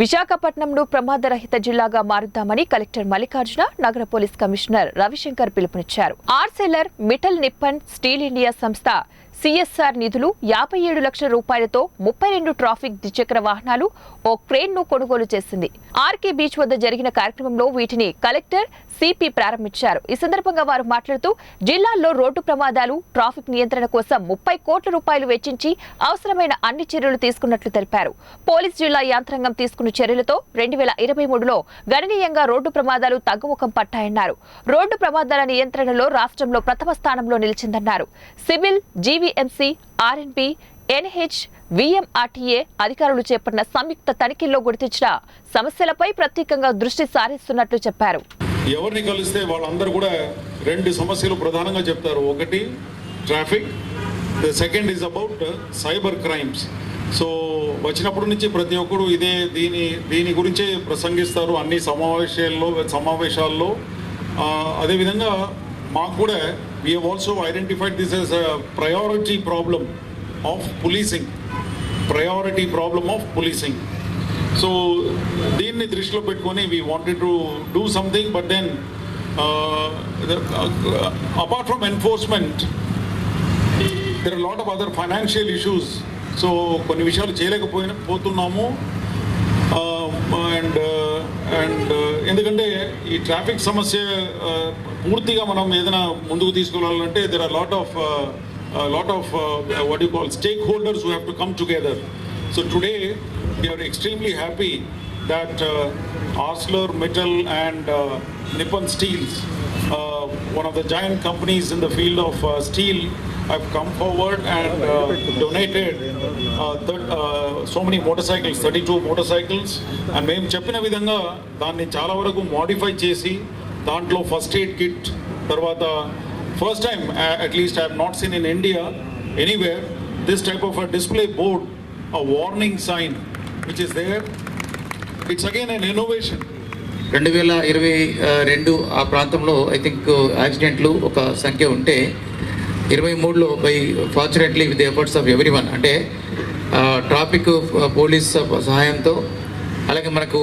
విశాఖపట్నంను ప్రమాదరహిత జిల్లాగా మారుద్దామని కలెక్టర్ మల్లికార్జున నగర police commissioner Ravishankar పిలుపునిచ్చారు. Arcelor Mittal Nippon steel India సంస్థ సిఎస్ఆర్ నిధులు యాభై ఏడు లక్షల రూపాయలతో ముప్పై రెండు ట్రాఫిక్ ద్విచక్ర వాహనాలు ఓ క్రేన్ను కొనుగోలు చేసింది. ఆర్కే బీచ్ వద్ద జరిగిన కార్యక్రమంలో వీటిని కలెక్టర్ సిపి ప్రారంభించారు. ఈ సందర్భంగా వారు మాట్లాడుతూ జిల్లాల్లో రోడ్డు ప్రమాదాలు ట్రాఫిక్ నియంత్రణ కోసం ముప్పై కోట్ల రూపాయలు వెచ్చించి అవసరమైన అన్ని చర్యలు తీసుకున్నట్లు తెలిపారు. పోలీస్ జిల్లా యాంత్రాంగం తీసుకున్న చర్యలతో రెండు వేల ఇరవై మూడులో గణనీయంగా రోడ్డు ప్రమాదాలు తగ్గుముఖం పట్టాయన్నారు. రోడ్డు ప్రమాదాల నియంత్రణలో రాష్ట్రంలో ప్రథమ స్థానంలో నిలిచిందన్నారు. Civil GV GVMC RNB NH VMRTA అధికారులు చేపట్టిన సంయుక్త తనిఖీల్లో గుర్తించిన సమస్యలపై ప్రత్యేకంగా దృష్టి సారిస్తున్నట్లు చెప్పారు. ఎవరిని కలిస్తే వాళ్ళందరూ కూడా రెండు సమస్యలు ప్రధానంగా చెప్తారు. ఒకటి traffic. The second is about cyber crimes so వచ్చినప్పటి నుంచి ప్రతి ఒక్కరు ఇదే దీని దీని గురించే ప్రసంగిస్తారు. అన్ని సమావేశాల్లో సమావేశాల్లో. అదేవిధంగా మాకు కూడా we have also identified this as priority problem of policing priority problem of policing so దీన్ని దృష్టిలో పెట్టుకొని we wanted to do something but then apart from enforcement there lot of other financial issues so కొన్ని విషయాలు చేయలేకపోయిన పోతున్నాము. And and ఎందుకంటే ఈ traffic సమస్య పూర్తిగా మనం ఏదైనా ముందుకు తీసుకోవాలంటే there are lot of lot of what you call stake holders who have to come together so today we are extremely happy that Arcelor Mittal and Nippon steels one of the joint companies in the field of steel have come forward and donated so many motor cycles thirty two motor cycles and మేము చెప్పిన విధంగా దాన్ని చాలా వరకు modify చేసి దాంట్లో first aid kit తర్వాత first time at least I have not seen in India anywhere this type of a display board a warning sign which is there it's again an innovation రెండు వేల ఇరవై రెండు ఆ ప్రాంతంలో I think యాక్సిడెంట్లు ఒక సంఖ్య ఉంటే ఇరవై మూడులో by fortunately with efforts of every one అంటే ట్రాఫిక్ పోలీస్ సహాయంతో అలాగే మనకు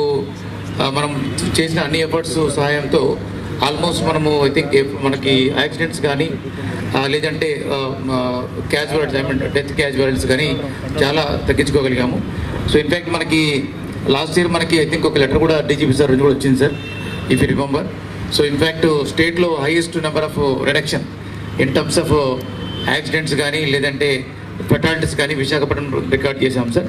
మనం చేసిన అన్ని ఎఫర్ట్స్ సహాయంతో ఆల్మోస్ట్ మనము ఐ థింక్ మనకి యాక్సిడెంట్స్ కానీ లేదంటే casualties I mean death casualties కానీ చాలా తగ్గించుకోగలిగాము. సో ఇన్ఫ్యాక్ట్ మనకి లాస్ట్ ఇయర్ మనకి ఐ థింక్ ఒక లెటర్ కూడా డీజీపీ సార్ నుంచి కూడా వచ్చింది sir if you remember. So in fact స్టేట్లో highest number of reduction in terms of accidents కానీ లేదంటే ఫెటాలిటీస్ కానీ విశాఖపట్నం రికార్డ్ చేశాం సార్